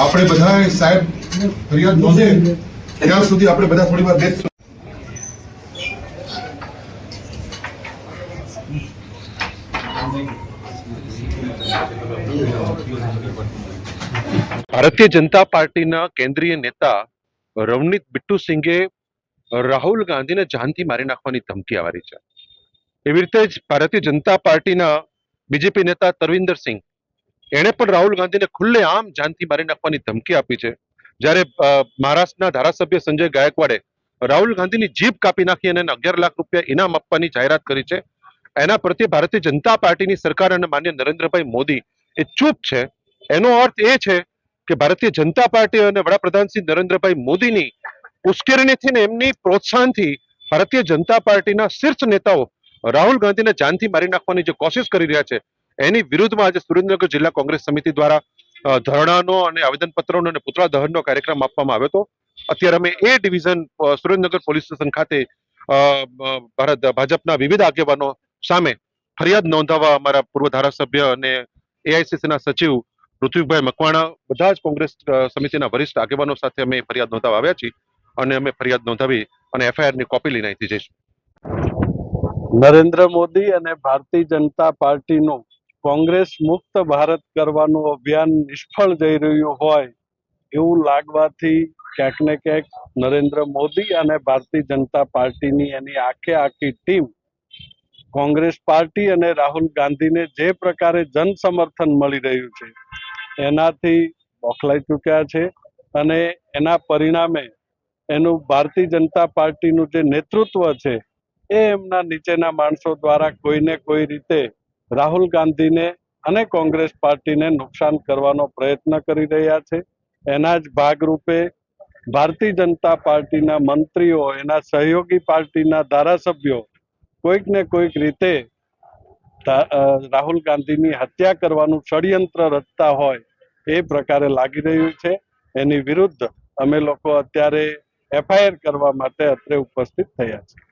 આપણે બધા સાહેબ ફરિયાદ નોંધે ત્યાં સુધી આપણે બધા થોડી વાર બેસશું ભારતીય જનતા પાર્ટીના કેન્દ્રીય નેતા રવનીત બિટ્ટુ સિંઘે રાહુલ ગાંધીને જાનથી મારી નાખવાની ધમકી આવારી છે. એવી રીતે જ ભારતીય જનતા પાર્ટીના બીજેપી નેતા તરવિંદર સિંહ એણે પણ રાહુલ ગાંધીને ખુલ્લે આમ જાનથી મારી નાખવાની ધમકી આપી છે. જ્યારે મહારાષ્ટ્રના ધારાસભ્ય સંજય ગાયકવાડે રાહુલ ગાંધીની જીભ કાપી નાખી અને અગિયાર લાખ રૂપિયા ઇનામ આપવાની જાહેરાત કરી છે. એના પ્રત્યે ભારતીય જનતા પાર્ટીની સરકાર અને માન્ય નરેન્દ્રભાઈ મોદી એ ચૂપ છે. એનો અર્થ એ છે કે ભારતીય જનતા પાર્ટી અને વડાપ્રધાન શ્રી નરેન્દ્રભાઈ મોદીની ઉશ્કેરણીથી ને એમની પ્રોત્સાહનથી ભારતીય જનતા પાર્ટીના શીર્ષ નેતાઓ રાહુલ ગાંધીને જાનથી મારી નાખવાની જે કોશિશ કરી રહ્યા છે, એની વિરુદ્ધમાં આજે સુરેન્દ્રનગર જિલ્લા કોંગ્રેસ સમિતિ દ્વારા ધરણાનો અને આવેદનપત્રોનો અને પુતળા દહનનો કાર્યક્રમ આપવામાં આવ્યો હતો. અત્યારે અમે A division Surendranagar police station ખાતે ભારત, ભાજપના વિવિધ આગેવાનો સામે ફરિયાદ નોંધાવવા અમારા પૂર્વ ધારાસભ્ય અને એઆઈસીસીના સચિવ ઋત્વિકભાઈ મકવાણા બધા જ કોંગ્રેસ સમિતિના વરિષ્ઠ આગેવાનો સાથે અમે ફરિયાદ નોંધાવવા આવ્યા છીએ અને અમે ફરિયાદ નોંધાવી અને એફઆઈઆરની કોપી લઈને અહીંથી જઈશું. નરેન્દ્ર મોદી અને ભારતીય જનતા પાર્ટીનો કોંગ્રેસ મુક્ત ભારત કરવાનું અભિયાન નિષ્ફળ જઈ રહ્યું હોય એવું લાગવાથી ક્યાંક ને ક્યાંક નરેન્દ્ર મોદી અને ભારતીય જનતા પાર્ટીની એની આખે આખી ટીમ કોંગ્રેસ પાર્ટી અને રાહુલ ગાંધીને જે પ્રકારે જન સમર્થન મળી રહ્યું છે એનાથી બોખલાઈ ચૂક્યા છે અને એના પરિણામે એનું ભારતીય જનતા પાર્ટીનું જે નેતૃત્વ છે એ એમના નીચેના માણસો દ્વારા કોઈને કોઈ રીતે રાહુલ ગાંધીને અને કોંગ્રેસ પાર્ટીને નુકસાન કરવાનો પ્રયત્ન કરી રહ્યા છે. એના જ ભાગરૂપે ભારતીય જનતા પાર્ટીના મંત્રીઓ, એના સહયોગી પાર્ટીના ધારાસભ્યો કોઈક ને કોઈક રીતે રાહુલ ગાંધીની હત્યા કરવાનું ષડયંત્ર રચતા હોય એ પ્રકારે લાગી રહ્યું છે. એની વિરુદ્ધ અમે લોકો અત્યારે એફઆઈઆર કરવા માટે અત્રે ઉપસ્થિત થયા છે